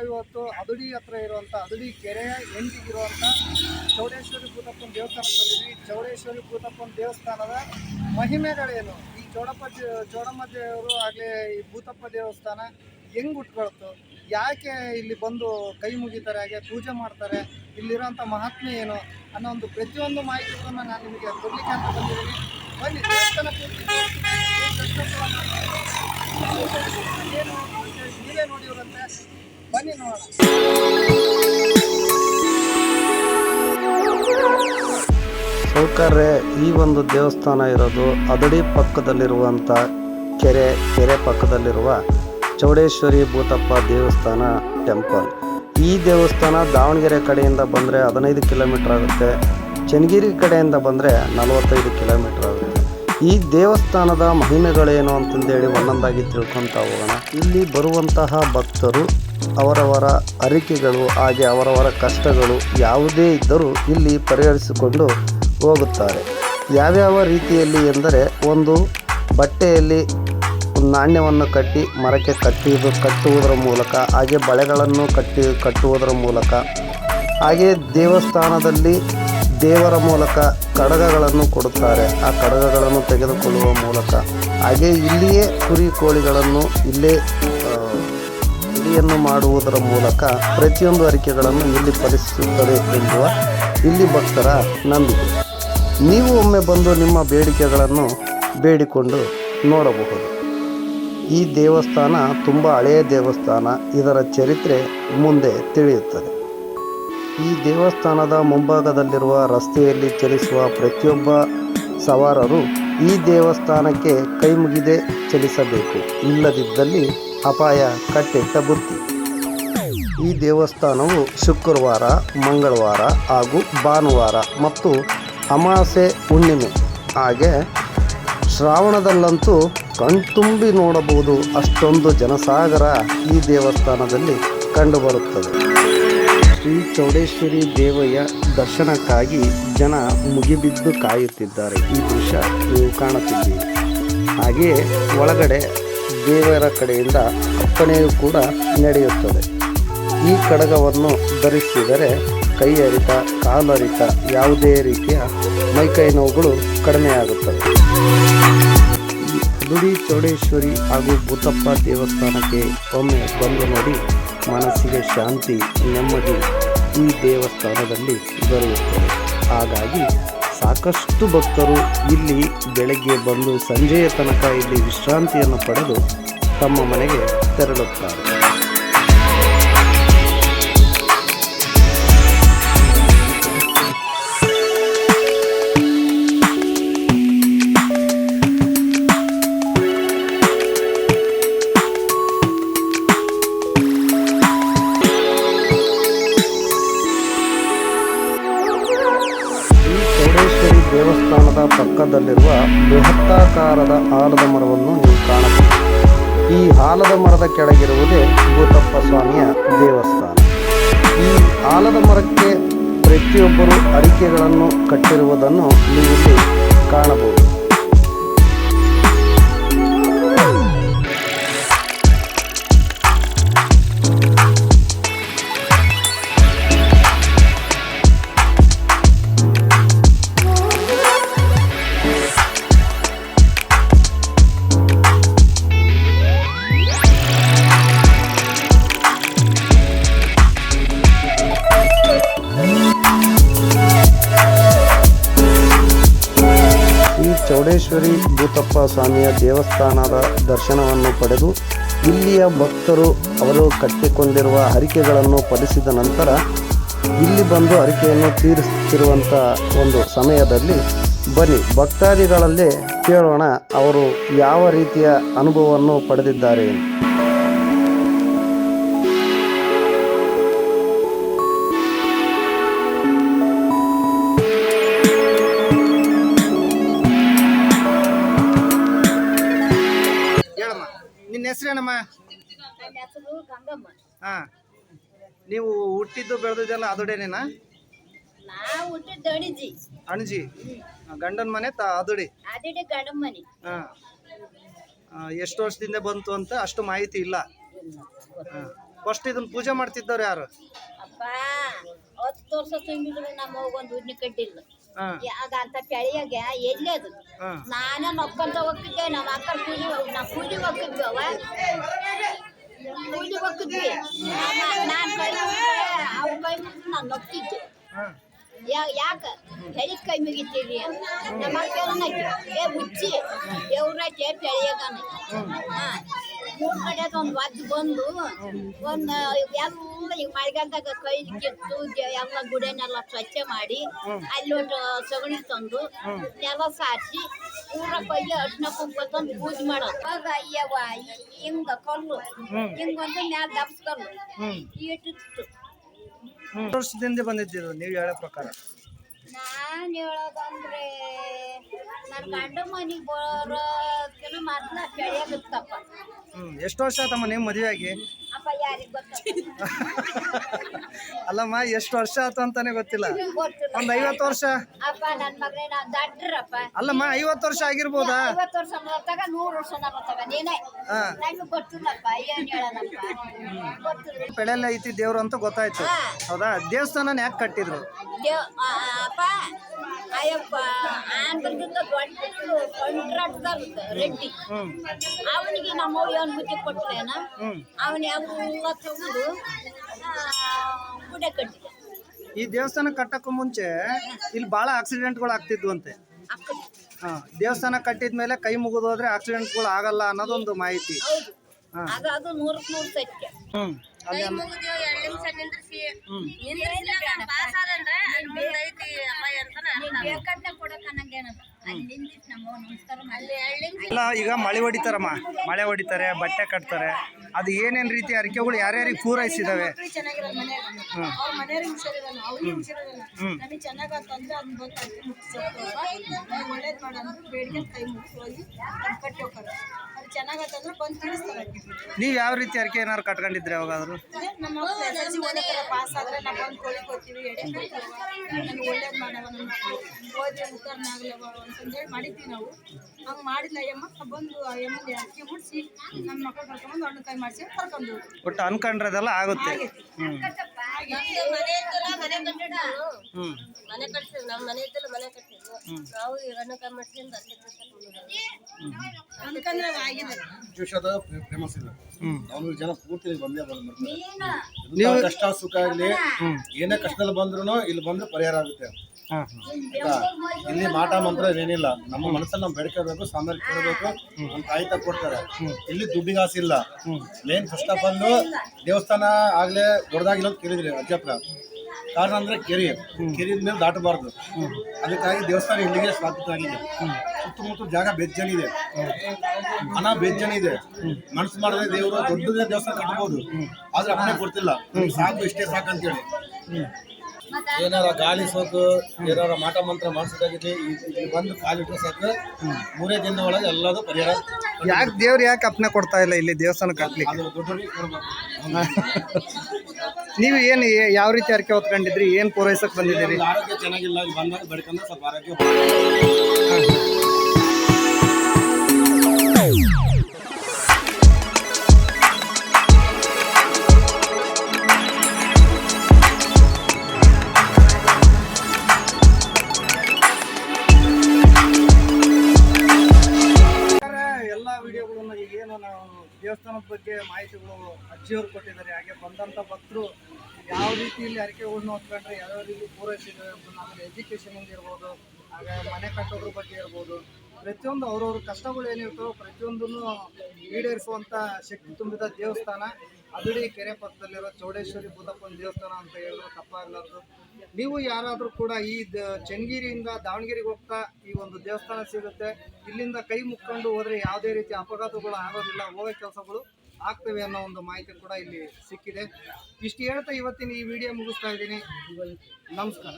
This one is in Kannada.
ನಾವಿವತ್ತು ಅದುಡಿ ಹತ್ರ ಇರುವಂಥ ಅದುಡಿ ಕೆರೆಯ ಎಂಟಿಗಿರುವಂಥ ಚೌಡೇಶ್ವರಿ ಭೂತಪ್ಪನ ದೇವಸ್ಥಾನಕ್ಕೆ ಬಂದಿದ್ವಿ. ಚೌಡೇಶ್ವರಿ ಭೂತಪ್ಪನ ದೇವಸ್ಥಾನದ ಮಹಿಮೆಗಳೇನು ಈ ಚೌಡಪ್ಪ ಚೌಡಮ್ಮ ದೇವರು ಆಗಲಿ ಈ ಭೂತಪ್ಪ ದೇವಸ್ಥಾನ ಹೆಂಗ್ ಹುಟ್ಕೊಳ್ತು ಯಾಕೆ ಇಲ್ಲಿ ಬಂದು ಕೈ ಮುಗಿತಾರೆ? ಹಾಗೆ ಪೂಜೆ ಮಾಡ್ತಾರೆ? ಇಲ್ಲಿರೋಂಥ ಮಹಾತ್ಮೆ ಏನು? ಅನ್ನೋ ಒಂದು ಪ್ರತಿಯೊಂದು ಮಾಹಿತಿಗಳನ್ನು ನಾನು ನಿಮಗೆ ಕೊಡ್ಲಿಕ್ಕೆ ಅಂತ ಬಂದಿದ್ದೀನಿ. ಬನ್ನಿ, ದೇವಸ್ಥಾನ. ಏನ್ ನೀವೇ ನೋಡಿವ್ರಂತೆ ಬನ್ನಿ ನೋಡೋಣ. ಈ ಒಂದು ದೇವಸ್ಥಾನ ಇರೋದು ಅದಡಿ ಪಕ್ಕದಲ್ಲಿರುವಂಥ ಕೆರೆ ಕೆರೆ ಪಕ್ಕದಲ್ಲಿರುವ ಚೌಡೇಶ್ವರಿ ಭೂತಪ್ಪ ದೇವಸ್ಥಾನ ಟೆಂಪಲ್. ಈ ದೇವಸ್ಥಾನ ದಾವಣಗೆರೆ ಕಡೆಯಿಂದ ಬಂದರೆ ಹದಿನೈದು ಕಿಲೋಮೀಟ್ರ್ ಆಗುತ್ತೆ. ಚನ್ನಗಿರಿ ಕಡೆಯಿಂದ ಬಂದರೆ ನಲವತ್ತೈದು ಕಿಲೋಮೀಟ್ರ್ ಆಗುತ್ತೆ. ಈ ದೇವಸ್ಥಾನದ ಮಹಿಮೆಗಳೇನು ಅಂತಂದೇಳಿ ಒಂದೊಂದಾಗಿ ತಿಳ್ಕೊತಾ ಹೋಗೋಣ. ಇಲ್ಲಿ ಬರುವಂತಹ ಭಕ್ತರು ಅವರವರ ಅರಿಕೆಗಳು ಹಾಗೆ ಅವರವರ ಕಷ್ಟಗಳು ಯಾವುದೇ ಇದ್ದರೂ ಇಲ್ಲಿ ಪರಿಹರಿಸಿಕೊಂಡು ಹೋಗುತ್ತಾರೆ. ಯಾವ್ಯಾವ ರೀತಿಯಲ್ಲಿ ಎಂದರೆ ಒಂದು ಬಟ್ಟೆಯಲ್ಲಿ ನಾಣ್ಯವನ್ನು ಕಟ್ಟಿ ಮರಕ್ಕೆ ಕಟ್ಟಿದು ಕಟ್ಟುವುದರ ಮೂಲಕ, ಹಾಗೆ ಬಳೆಗಳನ್ನು ಕಟ್ಟಿ ಕಟ್ಟುವುದರ ಮೂಲಕ, ಹಾಗೆ ದೇವಸ್ಥಾನದಲ್ಲಿ ದೇವರ ಮೂಲಕ ಕಡಗಗಳನ್ನು ಕೊಡುತ್ತಾರೆ. ಆ ಕಡಗಗಳನ್ನು ತೆಗೆದುಕೊಳ್ಳುವ ಮೂಲಕ ಹಾಗೆ ಇಲ್ಲಿಯೇ ಕುರಿ ಕೋಳಿಗಳನ್ನು ಇಲ್ಲೇ ಆ, ಇಲಿಯನ್ನು ಮಾಡುವುದರ ಮೂಲಕ ಪ್ರತಿಯೊಂದು ಅರಿಕೆಗಳನ್ನು ಇಲ್ಲಿ ಫಲಿಸುತ್ತದೆ ಎಂಬುವ ಇಲ್ಲಿ ಭಕ್ತರ ನಂಬಿಕೆ. ನೀವು ಒಮ್ಮೆ ಬಂದು ನಿಮ್ಮ ಬೇಡಿಕೆಗಳನ್ನು ಬೇಡಿಕೊಂಡು ನೋಡಬಹುದು. ಈ ದೇವಸ್ಥಾನ ತುಂಬ ಹಳೆಯ ದೇವಸ್ಥಾನ. ಇದರ ಚರಿತ್ರೆ ಮುಂದೆ ತಿಳಿಯುತ್ತದೆ. ಈ ದೇವಸ್ಥಾನದ ಮುಂಭಾಗದಲ್ಲಿರುವ ರಸ್ತೆಯಲ್ಲಿ ಚಲಿಸುವ ಪ್ರತಿಯೊಬ್ಬ ಸವಾರರು ಈ ದೇವಸ್ಥಾನಕ್ಕೆ ಕೈ ಮುಗಿದೆ ಚಲಿಸಬೇಕು. ಇಲ್ಲದಿದ್ದಲ್ಲಿ ಅಪಾಯ, ಕಟ್ಟಿಟ್ಟ ಬುತ್ತಿ ಈ ದೇವಸ್ಥಾನವು ಶುಕ್ರವಾರ, ಮಂಗಳವಾರ ಹಾಗೂ ಭಾನುವಾರ ಮತ್ತು ಅಮಾಸೆ ಹುಣ್ಣಿಮೆ. ಹಾಗೆ ಶ್ರಾವಣದಲ್ಲಂತೂ ಕಣ್ತುಂಬಿ ನೋಡಬಹುದು ಅಷ್ಟೊಂದು ಜನಸಾಗರ ಈ ದೇವಸ್ಥಾನದಲ್ಲಿ ಕಂಡುಬರುತ್ತದೆ. ಶ್ರೀ ಚೌಡೇಶ್ವರಿ ದೇವಯ್ಯ ದರ್ಶನಕ್ಕಾಗಿ ಜನ ಮುಗಿಬಿದ್ದು ಕಾಯುತ್ತಿದ್ದಾರೆ. ಈ ದೃಶ್ಯ ನೀವು ಕಾಣುತ್ತಿದ್ದೀರಿ. ಹಾಗೆಯೇ ಒಳಗಡೆ ದೇವರ ಕಡೆಯಿಂದ ಅಪ್ಪಣೆಯೂ ಕೂಡ ನಡೆಯುತ್ತದೆ. ಈ ಕಡಗವನ್ನು ಧರಿಸಿದರೆ ಕೈ ಅರಿತ ಕಾಲು ಅರಿತ ಯಾವುದೇ ರೀತಿಯ ಮೈಕೈ ನೋವುಗಳು ಕಡಿಮೆಯಾಗುತ್ತವೆ. ದುಡಿ ಚೌಡೇಶ್ವರಿ ಹಾಗೂ ಭೂತಪ್ಪ ದೇವಸ್ಥಾನಕ್ಕೆ ಒಮ್ಮೆ ಬಂದು ನೋಡಿ. ಮನಸ್ಸಿಗೆ ಶಾಂತಿ, ನೆಮ್ಮದಿ ಈ ದೇವಸ್ಥಾನದಲ್ಲಿ ದೊರೆಯುತ್ತದೆ. ಹಾಗಾಗಿ ಸಾಕಷ್ಟು ಭಕ್ತರು ಇಲ್ಲಿ ಬೆಳಗ್ಗೆ ಬಂದು ಸಂಜೆಯ ತನಕ ಇಲ್ಲಿ ವಿಶ್ರಾಂತಿಯನ್ನು ಪಡೆದು ತಮ್ಮ ಮನೆಗೆ ತೆರಳುತ್ತಾರೆ. ಪಕ್ಕದಲ್ಲಿರುವ ಬೃಹತ್ತಾಕಾರದ ಆಲದ ಮರವನ್ನು ನೀವು ಕಾಣಬಹುದು. ಈ ಆಲದ ಮರದ ಕೆಳಗಿರುವುದೇ ಭೂತಪ್ಪ ಸ್ವಾಮಿಯ ದೇವಸ್ಥಾನ. ಈ ಆಲದ ಮರಕ್ಕೆ ಪ್ರತಿಯೊಬ್ಬರು ಅಡಿಕೆಗಳನ್ನು ಕಟ್ಟಿರುವುದನ್ನು ನೀವು ಕಾಣಬಹುದು. ಚೌಡೇಶ್ವರಿ ಭೂತಪ್ಪ ಸ್ವಾಮಿಯ ದೇವಸ್ಥಾನದ ದರ್ಶನವನ್ನು ಪಡೆದು ಇಲ್ಲಿಯ ಭಕ್ತರು ಅವರು ಕಟ್ಟಿಕೊಂಡಿರುವ ಹರಿಕೆಗಳನ್ನು ಪಡಿಸಿದ ನಂತರ ಇಲ್ಲಿ ಬಂದು ಹರಿಕೆಯನ್ನು ತೀರಿಸುತ್ತಿರುವಂಥ ಒಂದು ಸಮಯದಲ್ಲಿ ಬನ್ನಿ, ಭಕ್ತಾದಿಗಳಲ್ಲಿ ಕೇಳೋಣ ಅವರು ಯಾವ ರೀತಿಯ ಅನುಭವವನ್ನು ಪಡೆದಿದ್ದಾರೆ ನಿನ್ನ ಹೆಸರೇನಮ್ಮ? ಹಾ. ನೀವು ಹುಟ್ಟಿದ್ದು ಬೆಳೆದಿದ್ದೆಲ್ಲ ಅದೊಡೇನೇನಾ ಅಣಜಿ. ಗಂಡನ ಮನೆ ತ ಅದುಡಿ ಹಾಂ. ಎಷ್ಟು ವರ್ಷದಿಂದ ಬಂತು ಅಂತ ಅಷ್ಟು ಮಾಹಿತಿ ಇಲ್ಲ. ಫಸ್ಟ್ ಇದನ್ನ ಪೂಜೆ ಮಾಡ್ತಿದ್ದವ್ರು ಯಾರು? ಅಪ್ಪ ಹತ್ತು ವರ್ಷ ತುಂಬಿದ್ರು ನಮ್ಮ ಕಡ್ಡಿಲ್ಲ ಆಗ ಅಂತ ಕೆಳಿಯಾಗ ಎಲ್ಲಿ ಅದು? ನಾನ ನಕ್ಕೊಂತ ಹೋಗಿದ್ದೆ ನಮ್ಮ ಅಕ್ಕ ಕೂಲಿ ನಾ ಕೂಲಿ ಹೋಗ್ತಿದ್ವಿ ಅವ. ಕೂಲಿ ಹೋಗ್ತಿದ್ವಿ. ನಾನು ಕೈ ಅವ್ರ ಕೈ ಮುಗಿದು ನಾನು ನಕ್ತಿದ್ದೆ ಯಾ ಯಾಕ? ಬೆಳಿ ಕೈ ಮುಗಿತೀರಿ ನಮ್ಮ ಅಕ್ಕ ಏ ಹುಚ್ಚಿ. ದೇವ್ರಕ್ಕೆ ಬೆಳೆಯಾಗನ ಮೂರ್ ಕಡೆ ಒಂದು ಒದ್ದು ಬಂದು ಒಂದು ಎಲ್ಲ ಈಗ ಮಳೆಗಾಲದಾಗ ಕೈ ಕಿತ್ತು ಎಲ್ಲ ಗುಡಿಯನ್ನೆಲ್ಲ ಸ್ವಚ್ಛ ಮಾಡಿ ಅಲ್ಲಿ ಒಂದು ಸಗಣಿ ತಂದು ನೆಲ ಸಾರಿಸಿ ಪೂರ ಕೈಗೆ ಅರ್ಶಿನ ಕುಂಕುಮ ತಂದು ಪೂಜೆ ಮಾಡೋದು. ಆಗ ಅಯ್ಯವ್ವ ಹಿಂಗ ಕಲ್ಲು ಹಿಂಗೊಂದು ಮ್ಯಾಲ ದಬ್ಸ್ ಕಲ್ಲು ಹ್ಮ್ ಇಟ್ಟಿತ್ತು. ವರ್ಷದಿಂದ ಬಂದಿದ್ದೀರು ನೀವು ಹೇಳೋ ಪ್ರಕಾರ. ನಾನು ಹೇಳೋದಂದ್ರೆ ನನ್ನ ಗಂಡ ಮನೆಗೆ ಬರೋ ಮೊದ್ಲ ಬೆಳೆಯಾಗುತ್ತಪ್ಪ ಎಷ್ಟು ವರ್ಷ ಆಯ್ತಮ್ಮ ನೀವು ಮದುವೆ ಅಲ್ಲಮ್ಮ ಎಷ್ಟು ವರ್ಷ ಆಯ್ತು ಅಂತಾನೆ ಗೊತ್ತಿಲ್ಲ. ಒಂದ್ ಐವತ್ತು ವರ್ಷ. ಅಪ್ಪ ನನ್ನ ಮಗನೇ ನಾ ದಡ್ರಪ್ಪ. ಅಲ್ಲಮ್ಮ ಐವತ್ತು ವರ್ಷ ಆಗಿರ್ಬೋದಾ? ಐವತ್ತು ವರ್ಷ ಮತ್ತಾಗ ನೂರು ವರ್ಷ ಮತ್ತಾಗ ನೀನೇ. ಹಾ. ನನಗೆ ಗೊತ್ತಿಲ್ಲಪ್ಪ ಏನ್ ಹೇಳೋಣಪ್ಪ. ಗೊತ್ತಿಲ್ಲ. ಪೆಳೆಲ್ಲ ಐತಿ ದೇವ್ರು ಅಂತ ಗೊತ್ತಾಯ್ತು. ಹಾ. ಹೌದಾ? ದೇವಸ್ಥಾನ ಯಾಕೆ ಕಟ್ಟಿದ್ರು? ದೇವ್ ಆ, ಅಪ್ಪ ಅಯ್ಯಪ್ಪ ಆಂಧ್ರದಿಂದ ದೊಡ್ಡ ಕಾಂಟ್ರಾಕ್ಟರ್ ರೆಡ್ಡಿ. ಹ್ಮ್. ಅವನಿಗೆ ನಮ್ಮ ಏನು ಬುದ್ಧಿ ಕೊಟ್ರೇನ? ಹ್ಮ್. ಅವನ ಗುಡೆ ಕಟ್ಟಿದ ಈ ದೇವಸ್ಥಾನ ಕಟ್ಟಕ್ಕೂ ಮುಂಚೆ ಇಲ್ಲಿ ಬಹಳ ಆಕ್ಸಿಡೆಂಟ್ಗಳು ಆಗ್ತಿದ್ವಂತೆ. ಹಾ ದೇವಸ್ಥಾನ ಕಟ್ಟಿದ್ಮೇಲೆ ಕೈ ಮುಗಿದು ಹೋದ್ರೆ ಆಕ್ಸಿಡೆಂಟ್ಗಳು ಆಗಲ್ಲ ಅನ್ನೋದೊಂದು ಮಾಹಿತಿ. ಹೌದು ಹಾ. ಅದು ಅದು ನೂರಕ್ಕೆ ನೂರು ಸತ್ಯ ಹ್ಮ್. ಅಲ್ಲಿ ಅಮ್ಮ- ಹ್ಮ್ ಬೇಕಾದ್ನ ಕೊಡಕ್ ಅನ್ನಂಗೇನದ ಅಲ್ಲಿ ನಿಂದಿಸ್ ನಮ್ಮ ನಮಸ್ಕಾರ ಅಲ್ಲಿ ಎಲ್ಲ ಈಗ ಮಳೆ ಹೊಡಿತಾರಮ್ಮ. ಮಳೆ ಹೊಡಿತಾರೆ ಬಟ್ಟೆ ಕಟ್ತಾರೆ. ಅದು ಏನೇನು ರೀತಿ ಅರಿಕೆಗಳು ಯಾರ್ಯಾರಿಗೆ ಪೂರೈಸಿದಾವೆ ಚೆನ್ನಾಗಿರೋದು ಚೆನ್ನಾಗತ್ತಂದ್ರೆ ಬಂದು ತಿಳಿಸ್ತಾರೆ. ನೀವ್ ಯಾವ ರೀತಿ ಅರಿಕೆ ಏನಾದ್ರು ಕಟ್ಕೊಂಡಿದ್ರೆ ಯಾವಾಗಾದ್ರು? ನಮ್ಮ ಪಾಸ್ ಆದ್ರೆ ನಾವು ಬಂದು ಕೋಳಿ ಕೊಡ್ತೀವಿ ಎಡೆ ನನಗೆ ಒಳ್ಳೇದು ಮಾಡವ ನಮ್ಮ ಮಕ್ಕಳು ಓದಿ ಉದ್ದಾರಣ ಆಗ್ಲವ ಅಂತಂದೇಳಿ ಮಾಡಿದ್ವಿ ನಾವು. ಹಂಗೆ ಮಾಡಿಲ್ಲ ಯಮ್ಮ ಬಂದು ಅಯ್ಯಮ್ಮಗೆ ಅಕ್ಕಿ ಮುಡಿಸಿ ನಮ್ಮ ಮಕ್ಕಳು ಕರ್ಕೊಂಡು ಹಣ್ಣು ಕೈ ಮಾಡಿಸಿ ಕರ್ಕೊಂಡು. ಒಟ್ಟು ಅನ್ಕೊಂಡ್ರದೆಲ್ಲ ಆಗುತ್ತೆ. ಹ್ಮ್ ಹ್ಮ್. ಮನೆ ಕಟ್ಸಿದ್ವಿ ನಮ್ಮ ಮನೆ ಇದ್ದಲ್ಲ ಮನೆ ಕಟ್ಟಿದ್ವಿ ನಾವು ಈ ಮಾಡ್ಕೊಂಡು ಅಲ್ಲಿ ಅದಕ್ಕಂದ್ರೆ ಅದು ಆಗಿದೆ ವಿಷಯದ ಫೇಮಸ್ ಇದೆ ಅವನು ಜನ ಪೂರ್ತಿ ಬಂದೇ ಬಂದು ಕಷ್ಟ ಸುಖ ಆಗಲಿ ಏನೇ ಕಷ್ಟದಲ್ಲಿ ಬಂದ್ರು ಇಲ್ಲಿ ಬಂದ್ರೆ ಪರಿಹಾರ ಆಗುತ್ತೆ. ಇಲ್ಲಿ ಮಾಟ ಮಂತ್ರ ಏನಿಲ್ಲ. ನಮ್ಮ ಮನಸ್ಸಲ್ಲಿ ನಾವು ಬೆಡ್ಕೋಬೇಕು ಸಾಮಾನ್ಯ ಕೇಳಬೇಕು ನಮ್ಮ ತಾಯಿ ತಕ್ಕ ಕೊಡ್ತಾರೆ. ಇಲ್ಲಿ ದುಡ್ಡಿಗೆ ಆಸೆ ಇಲ್ಲ. ಮೇನ್ ಫಸ್ಟ್ ಆಫ್ ಆಲ್ ದೇವಸ್ಥಾನ ಆಗ್ಲೇ ದೊಡ್ಡದಾಗಿಲ್ಲ ಅಂತ ಕೇಳಿದ್ರಿ ಅಜ್ಜಪ್ಪ ಕಾರಣ ಅಂದ್ರೆ ಕೆರೆ. ಕೆರೆ ಮೇಲೆ ದಾಟಬಾರ್ದು. ಅದಕ್ಕಾಗಿ ದೇವಸ್ಥಾನ ಇಲ್ಲಿಗೆ ಸ್ಥಾಪಿತ ಆಗಿದೆ. ಸುತ್ತಮುತ್ತ ಜಾಗ ಬೆಜ್ಜನಿದೆ ಹಣ ಬೆಜ್ಜನಿದೆ ಮನಸ್ಸು ಮಾಡಿದ್ರೆ ದೇವರು ದೊಡ್ಡದೇ ದೇವಸ್ಥಾನ ಕಟ್ಬೋದು. ಆದ್ರೆ ಅಪ್ಪಣೆ ಕೊಡ್ತಿಲ್ಲ. ಸಾಕು, ಇಷ್ಟೇ ಸಾಕು ಅಂತೇಳಿ. ಏನಾರ ಗಾಳಿ ಸೋಕು ಏನಾರ ಮಾಟ ಮಂತ್ರ ಮಾಡಿಸೋದಾಗಿದೆ ಇಲ್ಲಿ ಬಂದು ಕಾಲಿಟ್ರೆ ಸಾಕು. ಮೂರೇ ದಿನದ ಒಳಗೆ ಎಲ್ಲದೂ ಪರಿಹಾರ ಯಾಕೆ ದೇವ್ರು ಯಾಕೆ ಅಪ್ನೆ ಕೊಡ್ತಾ ಇಲ್ಲ ಇಲ್ಲಿ ದೇವಸ್ಥಾನ ಕಟ್ಲಿಕ್ಕೆ? ಅದು ದೊಡ್ಡವರಿಗೆ ಕೊಡ್ಬೇಕು. ನೀವು ಏನು ಯಾವ ರೀತಿ ಅರಿಕೆ ಹೊತ್ಕೊಂಡಿದ್ರಿ? ಏನು ಪೂರೈಸಕ್ಕೆ ಬಂದಿದ್ದೀರಿ? ಆರೋಗ್ಯ ಚೆನ್ನಾಗಿಲ್ಲ ಬಂದಾಗ ಬೆಳ್ಕಂದ್ರೆ ಸ್ವಲ್ಪ ಆರೋಗ್ಯ ಮಾಹಿತಿಗಳು ಅಜ್ಜಿಯವರು ಕೊಟ್ಟಿದ್ದಾರೆ. ಹಾಗೆ ಬಂದಂಥ ಭಕ್ತರು ಯಾವ ರೀತಿ ಇಲ್ಲಿ ಅರಿಕೆಗಳನ್ನ ಹೊತ್ಕೊಂಡ್ರೆ ಯಾವ ರೀತಿ ಪೂರೈಸಿದ್ದಾರೆ ಆಮೇಲೆ ಎಜುಕೇಷನ್ ಇರ್ಬೋದು, ಹಾಗೆ ಮನೆ ಕಟ್ಟೋದ್ರ ಬಗ್ಗೆ ಇರ್ಬೋದು. ಪ್ರತಿಯೊಂದು ಅವ್ರವ್ರ ಕಷ್ಟಗಳು ಏನಿರ್ತಾವೋ ಪ್ರತಿಯೊಂದನ್ನು ಈಡೇರಿಸುವಂಥ ಶಕ್ತಿ ತುಂಬಿದ ದೇವಸ್ಥಾನ. ಅದುಡಿ ಕೆರೆ ಪಕ್ಕದಲ್ಲಿರೋ ಚೌಡೇಶ್ವರಿ ಭೂತಪ್ಪನ ದೇವಸ್ಥಾನ ಅಂತ ಹೇಳಿದ್ರು ತಪ್ಪಾಗಲಾರ್ದು ನೀವು ಯಾರಾದರೂ ಕೂಡ ಈ ಚನ್ನಗಿರಿಯಿಂದ ದಾವಣಗೆರೆಗೆ ಹೋಗ್ತಾ ಈ ಒಂದು ದೇವಸ್ಥಾನ ಸಿಗುತ್ತೆ. ಇಲ್ಲಿಂದ ಕೈ ಮುಕ್ಕೊಂಡು ಹೋದರೆ ಯಾವುದೇ ರೀತಿ ಅಪಘಾತಗಳು ಆಗೋದಿಲ್ಲ. ಹೋಗೋ ಕೆಲಸಗಳು ಆಗ್ತವೆ ಅನ್ನೋ ಒಂದು ಮಾಹಿತಿ ಕೂಡ ಇಲ್ಲಿ ಸಿಕ್ಕಿದೆ. ಇಷ್ಟು ಹೇಳ್ತಾ ಇವತ್ತಿನ ಈ ವಿಡಿಯೋ ಮುಗಿಸ್ತಾ ಇದ್ದೀನಿ. ನಮಸ್ಕಾರ.